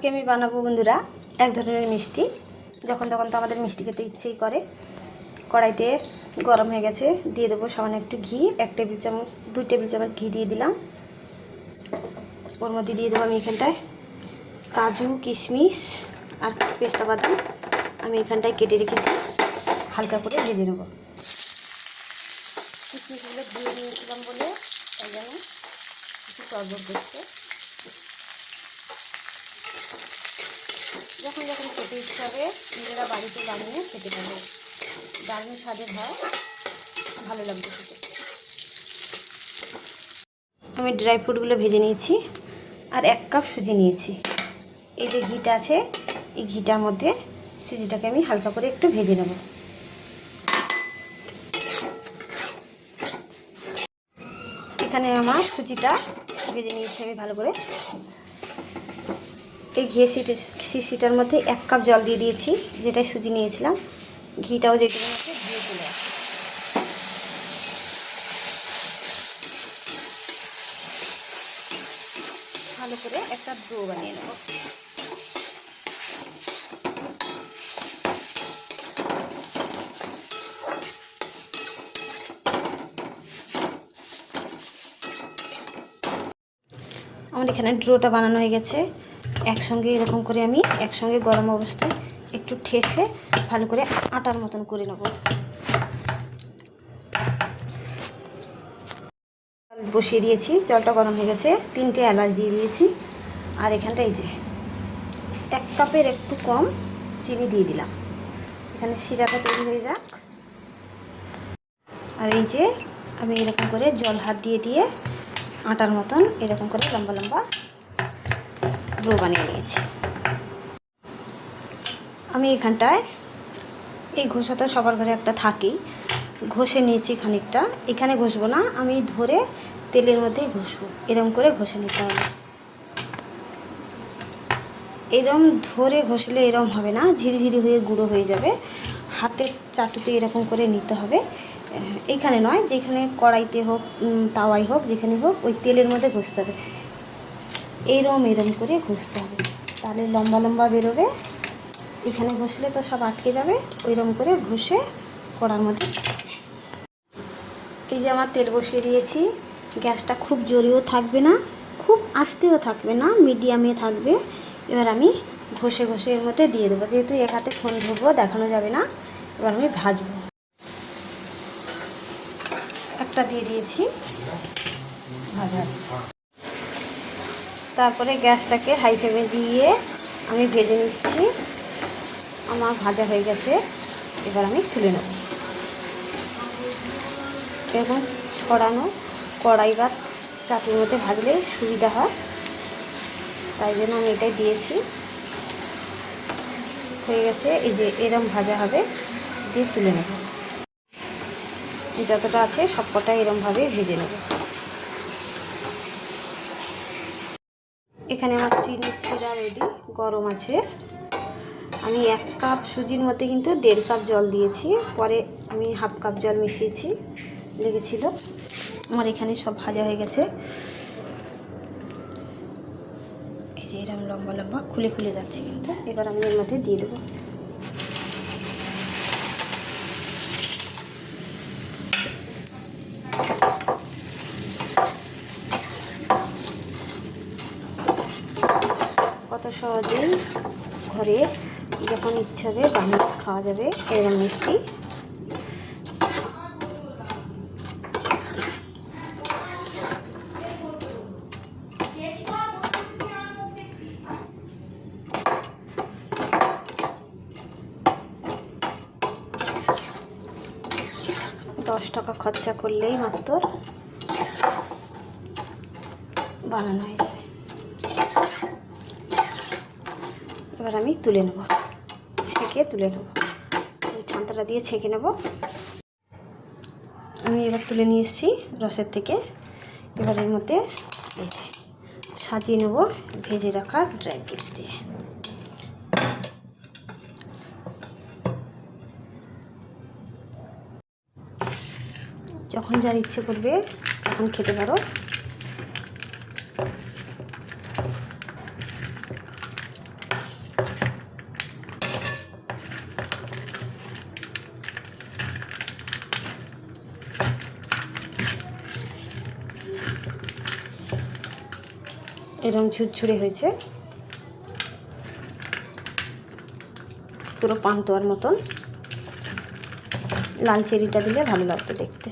আজকে আমি বানাবো বন্ধুরা এক ধরনের মিষ্টি। যখন তখন তো আমাদের মিষ্টি খেতে ইচ্ছেই করে। কড়াইতে গরম হয়ে গেছে, দিয়ে দেবো সামান্য একটু ঘি, এক টেবিল চামচ, দুই টেবিল চামচ ঘি দিয়ে দিলাম। ওর মধ্যে দিয়ে দেবো আমি এখানটায় কাজু, কিশমিশ আর পেস্তা বাদাম। আমি এখানটায় কেটে রেখেছি, হালকা করে ভেজে নেব। কিশমিশগুলো দিয়ে নিয়েছিলাম বলে, তাই জন্য একটু চর্বর করছে যখন যখন খেতে ইচ্ছে হবে, নিজেরা বাড়িতে বানিয়ে খেতে পারবে। দারুণ স্বাদের হয়। ভালো লাগবে খেতে। আমি ড্রাই ফ্রুটগুলো ভেজে নিয়েছি আর এক কাপ সুজি নিয়েছি। এই যে ঘিটা আছে, এই ঘিটার মধ্যে সুজিটাকে আমি হালকা করে একটু ভেজে নেব। এখানে আমার সুজিটা ভেজে নিয়েছি আমি ভালো করে। এই ঘিয়ে সিটে সিটার মধ্যে এক কাপ জল দিয়ে দিয়েছি, যেটাই সুজি নিয়েছিলাম। ঘিটাও যেগুলো আছে, দিয়ে চলে ভালো করে একটা ডো বানিয়ে নেব। আমার এখানে ড্রোটা বানানো হয়ে গেছে। একসঙ্গে এরকম করে আমি একসঙ্গে গরম অবস্থায় একটু ঠেসে ভালো করে আটার মতন করে নেব। বসিয়ে দিয়েছি, জলটা গরম হয়ে গেছে। তিনটে এলাচ দিয়ে দিয়েছি। আর এখানটা এই যে, এক কাপের একটু কম চিনি দিয়ে দিলাম। এখানে শিরাটা তৈরি হয়ে যাক। আর এই যে, আমি এরকম করে জল হাত দিয়ে দিয়ে আটার মতন এরকম করে লম্বা লম্বা ডো বানিয়ে নিয়েছি। আমি এখানটায় এই ঘষা তো সবার ঘরে একটা থাকেই। ঘষে নিয়েছি খানিকটা। এখানে ঘষবো না, আমি ধরে তেলের মধ্যেই ঘষবো। এরম করে ঘষে নিতে হবে। এরম ধরে ঘষলে এরম হবে না, ঝিরিঝিরি হয়ে গুঁড়ো হয়ে যাবে। হাতের চাটুতে এরকম করে নিতে হবে। এইখানে নয়, যেখানে কড়াইতে হোক তাওয়াই হোক, যেখানে হোক, ওই তেলের মধ্যে ঘষতে হবে। এরম এরম করে ঘষতে হবে। তাহলে লম্বা লম্বা বেরোবে। এখানে ঘষলে তো সব আটকে যাবে। ওইরকম করে ঘষে কড়ার মধ্যে এই যে আমার তেল বসিয়ে দিয়েছি। গ্যাসটা খুব জোরেও থাকবে না, খুব আস্তেও থাকবে না, মিডিয়ামে থাকবে। এবার আমি ঘষে ঘষে এর মধ্যে দিয়ে দেবো। যেহেতু এক হাতে ফোন ধরবো, দেখানো যাবে না। এবার আমি ভাজবো। একটা দিয়ে দিয়েছি। ভাজা তারপরে গ্যাসটাকে হাই ফ্লেমে দিয়ে আমি ভেজে নিচ্ছি। আমার ভাজা হয়ে গেছে। এবার আমি তুলে নেব। এবং ছড়ানো কড়াই বা চাটুর মধ্যে ভাজলে সুবিধা হয়। তাই জন্য আমি এটাই দিয়েছি। হয়ে গেছে। এই যে এরম ভাজা হবে। দিয়ে তুলে নেব। যতটা আছে সবকটা এরমভাবে ভেজে নেব। এখানে আমার চিনি শিরা রেডি, গরম আছে। আমি এক কাপ সুজির মধ্যে কিন্তু দেড় কাপ জল দিয়েছি, পরে আমি হাফ কাপ জল মিশিয়েছি, লেগেছিল। আমার এখানে সব ভাজা হয়ে গেছে। এই যে এরকম লম্বা লম্বা খুলে খুলে যাচ্ছে কিন্তু। এবার আমি এর মধ্যে দিয়ে দেবো। কত সহজেই ঘরে যখন ইচ্ছা হবে বানিয়ে খাওয়া যাবে এরকম মিষ্টি। টাকা খরচা করলেই মাত্র বানানো হয়ে যাবে। এবার আমি তুলে নেব, ছেঁকে তুলে নেব। ছান্তাটা দিয়ে ছেঁকে নেব। আমি এবার তুলে নিয়ে এসেছি রসের থেকে। এবার এর মধ্যে সাজিয়ে নেব ভেজে রাখা ড্রাই ফ্রুটস দিয়ে। যখন যার ইচ্ছে করবে, তখন খেতে পারো। এরকম ঝুরঝুরে হয়েছে। পুরো পান্তোয়ার মতন। লাল চেরিটা দিলে ভালো লাগতো দেখতে।